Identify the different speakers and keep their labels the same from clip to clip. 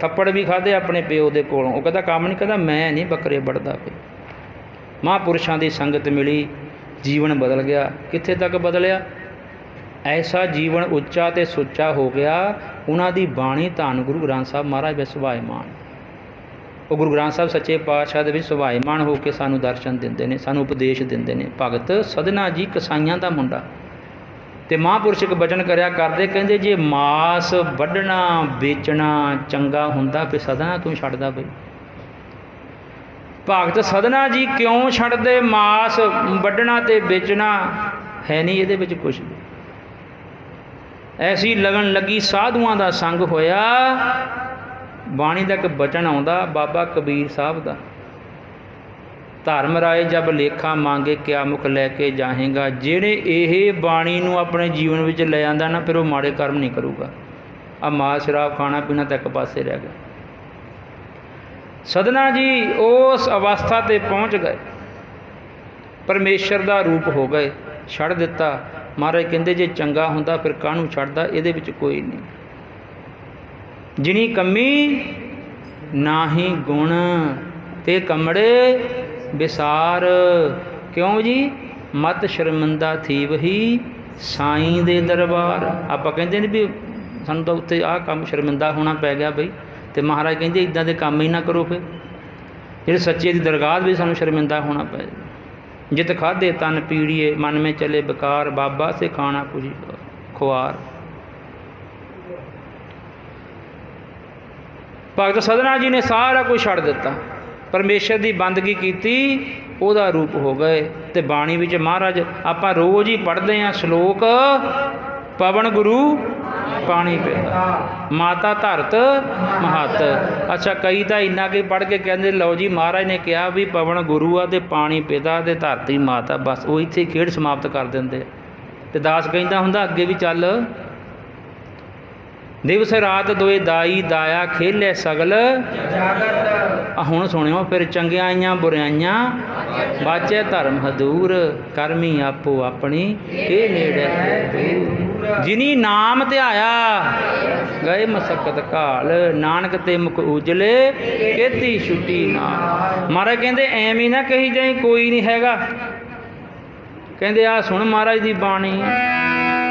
Speaker 1: ਥੱਪੜ ਵੀ ਖਾਦੇ ਆਪਣੇ ਪਿਓ ਦੇ ਕੋਲੋਂ। ਉਹ ਕਹਿੰਦਾ, ਕੰਮ ਨਹੀਂ ਕਹਿੰਦਾ ਮੈਂ ਨਹੀਂ ਬੱਕਰੇ ਵੜਦਾ ਪਿਆ। ਮਹਾਂਪੁਰਸ਼ਾਂ ਦੀ ਸੰਗਤ ਮਿਲੀ, ਜੀਵਨ ਬਦਲ ਗਿਆ। ਕਿੱਥੇ ਤੱਕ ਬਦਲਿਆ? ਐਸਾ ਜੀਵਨ ਉੱਚਾ ਤੇ ਸੁੱਚਾ ਹੋ ਗਿਆ, ਉਹਨਾਂ ਦੀ ਬਾਣੀ ਧੰਨ ਗੁਰੂ ਗ੍ਰੰਥ ਸਾਹਿਬ ਮਹਾਰਾਜ ਵਿੱਚ ਸੁਭਾਇਮਾਨ। ਉਹ ਗੁਰੂ ਗ੍ਰੰਥ ਸਾਹਿਬ ਸੱਚੇ ਪਾਤਸ਼ਾਹ ਦੇ ਵਿੱਚ ਸੁਭਾਇਮਾਨ ਹੋ ਕੇ ਸਾਨੂੰ ਦਰਸ਼ਨ ਦਿੰਦੇ ਨੇ, ਸਾਨੂੰ ਉਪਦੇਸ਼ ਦਿੰਦੇ ਨੇ। ਭਗਤ ਸਦਨਾ ਜੀ ਕਸਾਈਆਂ ਦਾ ਮੁੰਡਾ। ਤੇ ਮਹਾਂਪੁਰਸ਼ ਇੱਕ ਬਚਨ ਕਰਿਆ ਕਰਦੇ, ਕਹਿੰਦੇ ਜੇ ਮਾਸ ਵੱਢਣਾ, ਵੇਚਣਾ ਚੰਗਾ ਹੁੰਦਾ ਫੇ ਸਦਨਾ ਤੂੰ ਛੱਡਦਾ ਬਈ। ਭਗਤ ਸਦਨਾ ਜੀ ਕਿਉਂ ਛੱਡਦੇ? ਮਾਸ ਵੱਢਣਾ ਤੇ ਵੇਚਣਾ ਹੈ ਨਹੀਂ ਇਹਦੇ ਵਿੱਚ ਕੁਝ ਵੀ। ਐਸੀ ਲਗਨ ਲੱਗੀ ਸਾਧੂਆਂ ਦਾ ਸੰਗ ਹੋਇਆ, ਬਾਣੀ ਦਾ ਇੱਕ ਬਚਨ ਆਉਂਦਾ, ਬਾਬਾ ਕਬੀਰ ਸਾਹਿਬ ਦਾ। ਧਰਮ ਰਾਏ ਜਬ ਲੇਖਾ ਮੰਗੇ ਕਿਆ ਮੁਖ ਲੈ ਕੇ ਜਾਹੇਗਾ? ਜਿਹੜੇ ਇਹ ਬਾਣੀ ਨੂੰ ਆਪਣੇ ਜੀਵਨ ਵਿੱਚ ਲੈ ਆਂਦਾ ਨਾ, ਫਿਰ ਉਹ ਮਾੜੇ ਕਰਮ ਨਹੀਂ ਕਰੂਗਾ। ਆ ਮਾਸ ਸ਼ਰਾਬ ਖਾਣਾ ਪੀਣਾ ਤਾਂ ਇੱਕ ਪਾਸੇ ਰਹਿ ਗਿਆ। ਸਦਨਾ ਜੀ ਉਸ ਅਵਸਥਾ ਤੇ ਪਹੁੰਚ ਗਏ। ਪਰਮੇਸ਼ਰ ਦਾ ਰੂਪ ਹੋ ਗਏ। ਛੱਡ ਦਿੱਤਾ। ਮਹਾਰਾਜ ਕਹਿੰਦੇ, ਜੇ ਚੰਗਾ ਹੁੰਦਾ ਫਿਰ ਕਾਹਨੂੰ ਛੱਡਦਾ? ਇਹਦੇ ਵਿੱਚ ਕੋਈ ਨਹੀਂ। ਜਿਨੀ ਨਾ ਹੀ ਗੁਣ। ਤੇ ਕਮੜੇ ਵਿਸਾਰ ਕਿਉਂ ਜੀ? ਮਤ ਸ਼ਰਮਿੰਦਾ ਥੀਵਹੀ ਸਾਈਂ ਦੇ ਦਰਬਾਰ। ਆਪਾਂ ਕਹਿੰਦੇ ਨੇ ਵੀ ਸਾਨੂੰ ਤਾਂ ਉੱਥੇ ਆਹ ਕੰਮ ਸ਼ਰਮਿੰਦਾ ਹੋਣਾ ਪੈ ਗਿਆ ਬਈ, ਤੇ ਮਹਾਰਾਜ ਕਹਿੰਦੇ ਇਦਾਂ ਦੇ ਕੰਮ ਹੀ ਨਾ ਕਰੋ ਫਿਰ। ਜਿਹੜੇ ਸੱਚੇ ਦੀ ਦਰਗਾਹ ਵੀ ਸਾਨੂੰ ਸ਼ਰਮਿੰਦਾ ਹੋਣਾ ਪੈ ਜਿਤ ਖਾਦੇ ਤਨ ਪੀੜੀਏ, ਮਨ ਮੇ ਚਲੇ ਬਕਾਰ, ਬਾਬਾ ਸੇ ਖਾਣਾ ਕੁਝ ਖੁਆਰ। ਭਗਤ ਸਦਨਾ ਜੀ ਨੇ ਸਾਰਾ ਕੁਝ ਛੱਡ ਦਿੱਤਾ। ਪਰਮੇਸ਼ਰ ਦੀ ਬੰਦਗੀ ਕੀਤੀ, ਉਹਦਾ ਰੂਪ ਹੋ ਗਏ। ਤੇ ਬਾਣੀ ਵਿੱਚ ਮਹਾਰਾਜ, ਆਪਾਂ ਰੋਜ਼ ਹੀ ਪੜ੍ਹਦੇ ਹਾਂ ਸ਼ਲੋਕ, ਪਵਨ ਗੁਰੂ, ਪਾਣੀ ਪਿਤਾ ਮਾਤਾ ਧਰਤ, ਮਹਤ। ਅੱਛਾ, ਕਈ ਤਾਂ ਇੰਨਾ ਕਿ ਪੜ੍ਹ ਕੇ ਕਹਿੰਦੇ, ਲਓ ਜੀ, ਮਹਾਰਾਜ ਨੇ ਕਿਹਾ ਵੀ ਪਵਨ ਗੁਰੂ ਆ ਤੇ ਪਾਣੀ ਪਿਤਾ ਤੇ ਧਰਤੀ ਮਾਤਾ, ਬਸ ਉਹ ਇੱਥੇ ਖੇਡ ਸਮਾਪਤ ਕਰ ਦਿੰਦੇ। ਤੇ ਦਾਸ ਕਹਿੰਦਾ ਹੁੰਦਾ, ਅੱਗੇ ਵੀ ਚੱਲ। ਦਿਵਸ ਰਾਤ ਦੋਏ ਦਾਈ ਦਾਇਆ ਖੇਲੇ ਸਗਲ। ਆ ਹੁਣ ਸੁਣਿਓ, ਫਿਰ ਚੰਗਿਆਈਆਂ ਬੁਰਾਈਆਂ ਬਾਚੇ ਧਰਮ ਹਦੂਰ, ਕਰਮੀ ਆਪੋ ਆਪਣੀ ਇਹ ਨੇੜੇ ਜਿਨੀ ਨਾਮ ਧਿਆਇਆ, ਗਏ ਮਸਕਤ ਕਾਲ ਨਾਨਕ ਤੇ ਮੁਖ ਉਜਲੇ, ਕੀਤੀ ਛੁੱਟੀ ਨਾ ਮਹਾਰਾਜ ਕਹਿੰਦੇ, ਐਵੇਂ ਨਾ ਕਹੀ ਜਾਈ, ਕੋਈ ਨਹੀਂ ਹੈਗਾ। ਕਹਿੰਦੇ ਆ ਸੁਣ ਮਹਾਰਾਜ ਦੀ ਬਾਣੀ।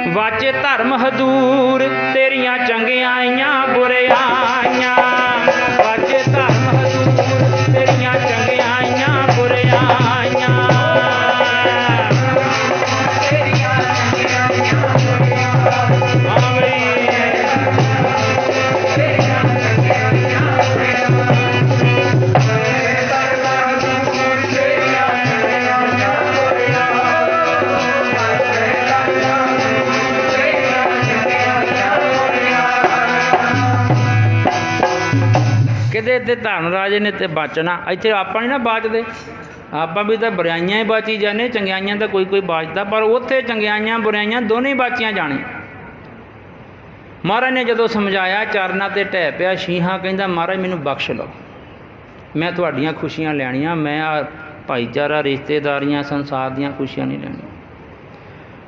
Speaker 1: ਵਾਚੇ ਧਰਮ ਹਦੂਰ ਤੇਰੀਆਂ ਚੰਗਿਆਈਆਂ ਬੁਰਿਆਈਆਂ ਕਿਤੇ ਇੱਥੇ ਧਨ ਰਾਜੇ ਨੇ ਤੇ ਬਚਣਾ। ਇੱਥੇ ਆਪਾਂ ਨਹੀਂ ਨਾ ਬਾਚਦੇ। ਆਪਾਂ ਵੀ ਤਾਂ ਬੁਰਾਈਆਂ ਹੀ ਬਾਚੀ ਜਾਂਦੇ, ਚੰਗਿਆਈਆਂ ਤਾਂ ਕੋਈ ਕੋਈ ਬਾਚਦਾ, ਪਰ ਉੱਥੇ ਚੰਗਿਆਈਆਂ, ਬੁਰਾਈਆਂ ਦੋਨੇ ਹੀ ਬਾਚੀਆਂ ਜਾਣੀ ਮਹਾਰਾਜ ਨੇ ਜਦੋਂ ਸਮਝਾਇਆ, ਚਰਨਾਂ ਤੇ ਢਹਿ ਪਿਆ, ਸ਼ੀਹਾ ਕਹਿੰਦਾ, ਮਹਾਰਾਜ, ਮੈਨੂੰ ਬਖਸ਼ ਲਓ। ਮੈਂ ਤੁਹਾਡੀਆਂ ਖੁਸ਼ੀਆਂ ਲੈਣੀਆਂ, ਮੈਂ ਭਾਈਚਾਰਾ, ਰਿਸ਼ਤੇਦਾਰੀਆਂ, ਸੰਸਾਰ ਦੀਆਂ ਖੁਸ਼ੀਆਂ ਨਹੀਂ ਲੈਣੀਆਂ।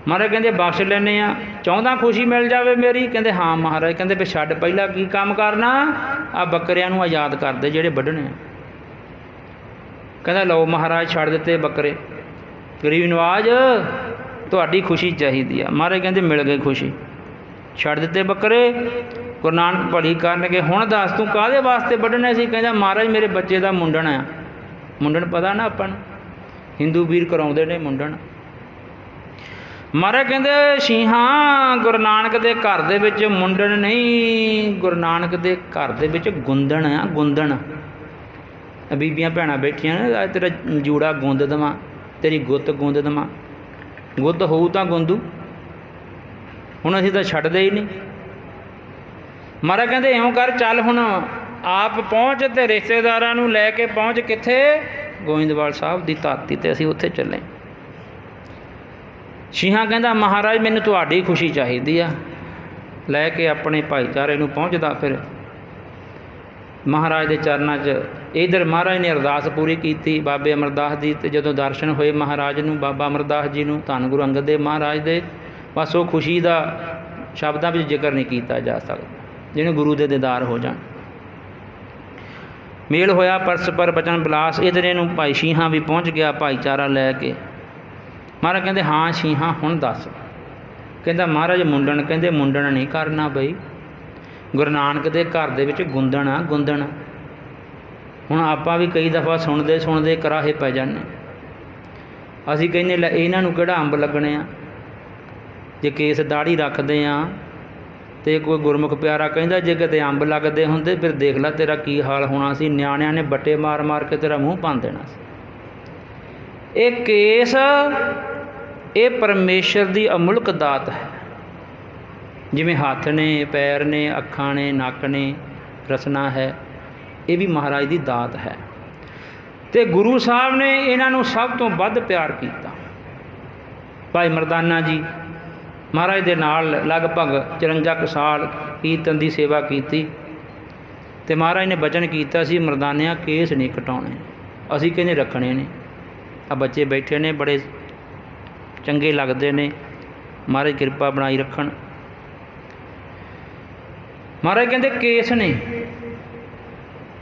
Speaker 1: ਮਹਾਰਾਜ ਕਹਿੰਦੇ, ਬਖਸ਼ ਲੈਨੇ ਆ ਚਾਹੁੰਦਾ ਖੁਸ਼ੀ ਮਿਲ ਜਾਵੇ ਮੇਰੀ। ਕਹਿੰਦੇ, ਹਾਂ ਮਹਾਰਾਜ। ਕਹਿੰਦੇ ਵੀ ਛੱਡ ਪਹਿਲਾਂ ਕੀ ਕੰਮ ਕਰਨਾ? ਆ ਬੱਕਰਿਆਂ ਨੂੰ ਆਜ਼ਾਦ ਕਰ ਦੇ ਜਿਹੜੇ ਵੱਢਣੇ ਆ। ਕਹਿੰਦਾ, ਲਓ ਮਹਾਰਾਜ, ਛੱਡ ਦਿੱਤੇ ਬੱਕਰੇ। ਗਰੀਬ ਨਵਾਜ, ਤੁਹਾਡੀ ਖੁਸ਼ੀ ਚਾਹੀਦੀ ਆ। ਮਹਾਰਾਜ ਕਹਿੰਦੇ, ਮਿਲ ਗਈ ਖੁਸ਼ੀ। ਛੱਡ ਦਿੱਤੇ ਬੱਕਰੇ। ਗੁਰੂ ਨਾਨਕ ਭਲੀ ਕਰਨਗੇ। ਹੁਣ ਦੱਸ ਤੂੰ ਕਾਹਦੇ ਵਾਸਤੇ ਵੱਢਣੇ ਸੀ? ਕਹਿੰਦਾ, ਮਹਾਰਾਜ, ਮੇਰੇ ਬੱਚੇ ਦਾ ਮੁੰਡਣ ਆ। ਮੁੰਡਣ ਪਤਾ ਨਾ ਆਪਾਂ ਨੂੰ? ਹਿੰਦੂ ਵੀਰ ਕਰਾਉਂਦੇ ਨੇ ਮੁੰਡਣ। ਮਹਾਰਾਜ ਕਹਿੰਦੇ, ਸ਼ੀਹਾਂ ਗੁਰੂ ਨਾਨਕ ਦੇ ਘਰ ਦੇ ਵਿੱਚ ਮੁੰਡਣ ਨਹੀਂ। ਗੁਰੂ ਨਾਨਕ ਦੇ ਘਰ ਦੇ ਵਿੱਚ ਗੁੰਦਣ ਆ, ਗੁੰਦਣ। ਬੀਬੀਆਂ ਭੈਣਾਂ ਬੈਠੀਆਂ ਨੇ ਤੇਰਾ ਜੂੜਾ ਗੁੰਦ ਦੇਵਾਂ, ਤੇਰੀ ਗੁੱਤ ਗੁੰਦ ਦੇਵਾਂ। ਗੁੱਤ ਹੋਊ ਤਾਂ ਗੁੰਦੂ। ਹੁਣ ਅਸੀਂ ਤਾਂ ਛੱਡਦੇ ਹੀ ਨਹੀਂ। ਮਹਾਰਾਜ ਕਹਿੰਦੇ, ਇਉਂ ਕਰ, ਚੱਲ ਹੁਣ ਆਪ ਪਹੁੰਚ ਤੇ ਰਿਸ਼ਤੇਦਾਰਾਂ ਨੂੰ ਲੈ ਕੇ ਪਹੁੰਚ ਕਿੱਥੇ? ਗੋਇੰਦਵਾਲ ਸਾਹਿਬ ਦੀ ਧਰਤੀ ਤੇ ਅਸੀਂ ਉੱਥੇ ਚੱਲੇ। ਸ਼ੀਹਾ ਕਹਿੰਦਾ, ਮਹਾਰਾਜ, ਮੈਨੂੰ ਤੁਹਾਡੀ ਖੁਸ਼ੀ ਚਾਹੀਦੀ ਆ। ਲੈ ਕੇ ਆਪਣੇ ਭਾਈਚਾਰੇ ਨੂੰ ਪਹੁੰਚਦਾ ਫਿਰ। ਮਹਾਰਾਜ ਦੇ ਚਰਨਾਂ 'ਚ ਇਧਰ ਮਹਾਰਾਜ ਨੇ ਅਰਦਾਸ ਪੂਰੀ ਕੀਤੀ ਬਾਬੇ ਅਮਰਦਾਸ ਦੀ ਤੇ ਜਦੋਂ ਦਰਸ਼ਨ ਹੋਏ ਮਹਾਰਾਜ ਨੂੰ, ਬਾਬਾ ਅਮਰਦਾਸ ਜੀ ਨੂੰ, ਧੰਨ ਗੁਰੂ ਅੰਗਦ ਦੇਵ ਮਹਾਰਾਜ ਦੇ, ਬਸ ਉਹ ਖੁਸ਼ੀ ਦਾ ਸ਼ਬਦਾਂ ਵਿੱਚ ਜ਼ਿਕਰ ਨਹੀਂ ਕੀਤਾ ਜਾ ਸਕਦਾ, ਜਿਹਨੇ ਗੁਰੂ ਦੇ ਦੀਦਾਰ ਹੋ ਜਾਣ। ਮੇਲ ਹੋਇਆ, ਪਰਸਪਰ ਬਚਨ ਬਲਾਸ, ਇਧਰੇ ਨੂੰ ਭਾਈ ਸ਼ੀਹਾਂ ਵੀ ਪਹੁੰਚ ਗਿਆ ਭਾਈਚਾਰਾ ਲੈ ਕੇ। ਮਹਾਰਾਜ ਕਹਿੰਦੇ, ਹਾਂ ਸ਼ੀਹਾਂ ਹੁਣ ਦੱਸ। ਕਹਿੰਦਾ, ਮਹਾਰਾਜ ਮੁੰਡਣ, ਕਹਿੰਦੇ, ਮੁੰਡਣ ਨਹੀਂ ਕਰਨਾ ਬਈ। ਗੁਰੂ ਨਾਨਕ ਦੇ ਘਰ ਦੇ ਵਿੱਚ ਗੁੰਦਣ ਆ, ਗੁੰਦਣ। ਹੁਣ ਆਪਾਂ ਵੀ ਕਈ ਦਫਾ ਸੁਣਦੇ ਸੁਣਦੇ ਕਰਾਹੇ ਪੈ ਜਾਂਦੇ। ਅਸੀਂ ਕਹਿੰਦੇ, ਲੈ, ਇਹਨਾਂ ਨੂੰ ਕਿਹੜਾ ਅੰਬ ਲੱਗਣੇ ਆ? ਜੇ ਕੇਸ ਦਾੜੀ ਰੱਖਦੇ ਆ, ਤੇ ਕੋਈ ਗੁਰਮੁਖ ਪਿਆਰਾ ਕਹਿੰਦਾ, ਜੇ ਕਿਤੇ ਅੰਬ ਲੱਗਦੇ ਹੁੰਦੇ, ਫਿਰ ਦੇਖ ਲੈ ਤੇਰਾ ਕੀ ਹਾਲ ਹੋਣਾ ਸੀ। ਨਿਆਣਿਆਂ ਨੇ ਬੱਟੇ ਮਾਰ ਮਾਰ ਕੇ ਤੇਰਾ ਮੂੰਹ ਭੰਨ ਦੇਣਾ ਸੀ। ਇਹ ਕੇਸ ਇਹ ਪਰਮੇਸ਼ਰ ਦੀ ਅਮੁਲਕ ਦਾਤ ਹੈ। ਜਿਵੇਂ ਹੱਥ ਨੇ, ਪੈਰ ਨੇ, ਅੱਖਾਂ ਨੇ, ਨੱਕ ਨੇ ਰਸਨਾ ਹੈ, ਇਹ ਵੀ ਮਹਾਰਾਜ ਦੀ ਦਾਤ ਹੈ। ਤੇ ਗੁਰੂ ਸਾਹਿਬ ਨੇ ਇਹਨਾਂ ਨੂੰ ਸਭ ਤੋਂ ਵੱਧ ਪਿਆਰ ਕੀਤਾ। ਭਾਈ ਮਰਦਾਨਾ ਜੀ ਮਹਾਰਾਜ ਦੇ ਨਾਲ ਲਗਭਗ 54 ਕੁ ਸਾਲ ਕੀਰਤਨ ਦੀ ਸੇਵਾ ਕੀਤੀ ਤੇ ਮਹਾਰਾਜ ਨੇ ਬਚਨ ਕੀਤਾ ਸੀ, ਮਰਦਾਨਿਆਂ ਕੇਸ ਨਹੀਂ ਕਟਾਉਣੇ, ਅਸੀਂ ਕਹਿੰਦੇ ਰੱਖਣੇ ਨੇ? ਆ ਬੱਚੇ ਬੈਠੇ ਨੇ, ਬੜੇ ਚੰਗੇ ਲੱਗਦੇ ਨੇ। ਮਹਾਰਾਜ ਕਿਰਪਾ ਬਣਾਈ ਰੱਖਣ। ਮਹਾਰਾਜ ਕਹਿੰਦੇ, ਕੇਸ ਨੇ।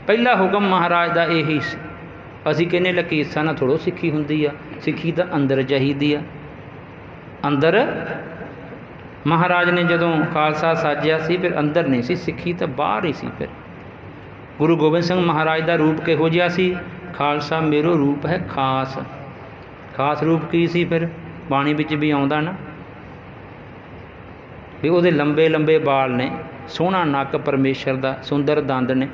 Speaker 1: ਪਹਿਲਾ ਹੁਕਮ ਮਹਾਰਾਜ ਦਾ ਇਹੀ ਸੀ। ਅਸੀਂ ਕਹਿੰਦੇ ਲੈ ਕੇਸਾਂ ਨਾਲ ਥੋੜੋ ਸਿੱਖੀ ਹੁੰਦੀ ਆ। ਸਿੱਖੀ ਤਾਂ ਅੰਦਰ ਚਾਹੀਦੀ ਆ। ਅੰਦਰ ਮਹਾਰਾਜ ਨੇ ਜਦੋਂ ਖਾਲਸਾ ਸਾਜਿਆ ਸੀ, ਫਿਰ ਅੰਦਰ ਨਹੀਂ ਸੀ ਸਿੱਖੀ ਤਾਂ ਬਾਹਰ ਹੀ ਸੀ ਫਿਰ। ਗੁਰੂ ਗੋਬਿੰਦ ਸਿੰਘ ਮਹਾਰਾਜ ਦਾ ਰੂਪ ਕਿਹੋ ਜਿਹਾ ਸੀ? ਖਾਲਸਾ ਮੇਰੋ ਰੂਪ ਹੈ ਖਾਸ। ਖਾਸ ਰੂਪ ਕੀ ਸੀ ਫਿਰ? ਬਾਣੀ ਵਿੱਚ ਵੀ ਆਉਂਦਾ ਨਾ, ਵੀ ਉਹਦੇ ਲੰਬੇ ਲੰਬੇ ਵਾਲ ਨੇ, ਸੋਹਣਾ ਨੱਕ ਪਰਮੇਸ਼ਰ ਦਾ, ਸੁੰਦਰ ਦੰਦ ਨੇ।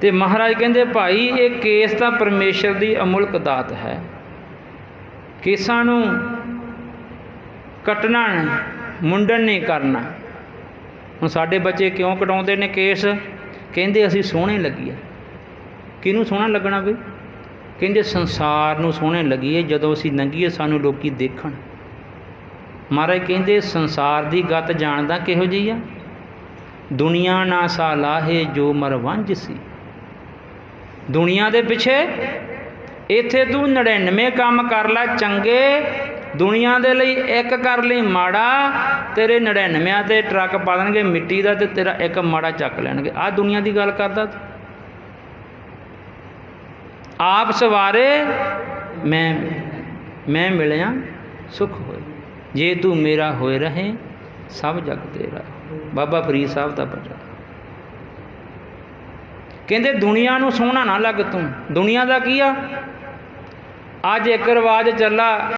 Speaker 1: ਤੇ ਮਹਾਰਾਜ ਕਹਿੰਦੇ, ਭਾਈ, ਇਹ ਕੇਸ ਤਾਂ ਪਰਮੇਸ਼ਰ ਦੀ ਅਮੁਲਕ ਦਾਤ ਹੈ। ਕੇਸਾਂ ਨੂੰ ਕੱਟਣਾ ਨਹੀਂ, ਮੁੰਡਨ ਨਹੀਂ ਕਰਨਾ। ਹੁਣ ਸਾਡੇ ਬੱਚੇ ਕਿਉਂ ਕਟਾਉਂਦੇ ਨੇ ਕੇਸ? ਕਹਿੰਦੇ, ਅਸੀਂ ਸੋਹਣੇ ਲੱਗੀਏ। ਕਿਹਨੂੰ ਸੋਹਣਾ ਲੱਗਣਾ ਵੀ ਕਹਿੰਦੇ ਸੰਸਾਰ ਨੂੰ ਸੋਹਣੇ ਲੱਗੀਏ ਜਦੋਂ ਅਸੀਂ ਨੰਗੀਏ ਸਾਨੂੰ ਲੋਕੀ ਦੇਖਣ। ਮਹਾਰਾਜ ਕਹਿੰਦੇ ਸੰਸਾਰ ਦੀ ਗਤ ਜਾਣਦਾ ਕਿਹੋ ਜਿਹੀ ਆ? ਦੁਨੀਆ ਨਾ ਸਾ ਲਾਹੇ ਜੋ ਮਰਵੰਜ ਸੀ। ਦੁਨੀਆ ਦੇ ਪਿੱਛੇ ਇੱਥੇ ਤੂੰ 99 ਕੰਮ ਕਰ ਲੈ ਚੰਗੇ, ਦੁਨੀਆ ਦੇ ਲਈ ਇੱਕ ਕਰ ਲਈ ਮਾੜਾ, ਤੇਰੇ 99 ਤੇ ਟਰੱਕ ਪਾ ਦੇਣਗੇ, ਮਿੱਟੀ ਦਾ ਤੇ ਤੇਰਾ ਇੱਕ ਮਾੜਾ ਚੱਕ ਲੈਣਗੇ। ਆ ਦੁਨੀਆ ਦੀ ਗੱਲ ਕਰਦਾ ਤੂੰ। ਆਪ ਸਵਾਰੇ, ਮੈਂ ਮੈਂ ਮਿਲਿਆ, ਸੁਖ ਹੋਏ। ਜੇ ਤੂੰ ਮੇਰਾ ਹੋਏ ਰਹੇ, ਸਭ ਜਗ ਤੇਰਾ। ਬਾਬਾ ਫਰੀਦ ਸਾਹਿਬ ਦਾ ਬਚਨ ਕਹਿੰਦੇ, ਦੁਨੀਆ ਨੂੰ ਸੋਹਣਾ ਨਾ ਲੱਗ ਤੂੰ। ਦੁਨੀਆ ਦਾ ਕੀ ਆ? ਅੱਜ ਇੱਕ ਰਿਵਾਜ ਚੱਲਾ।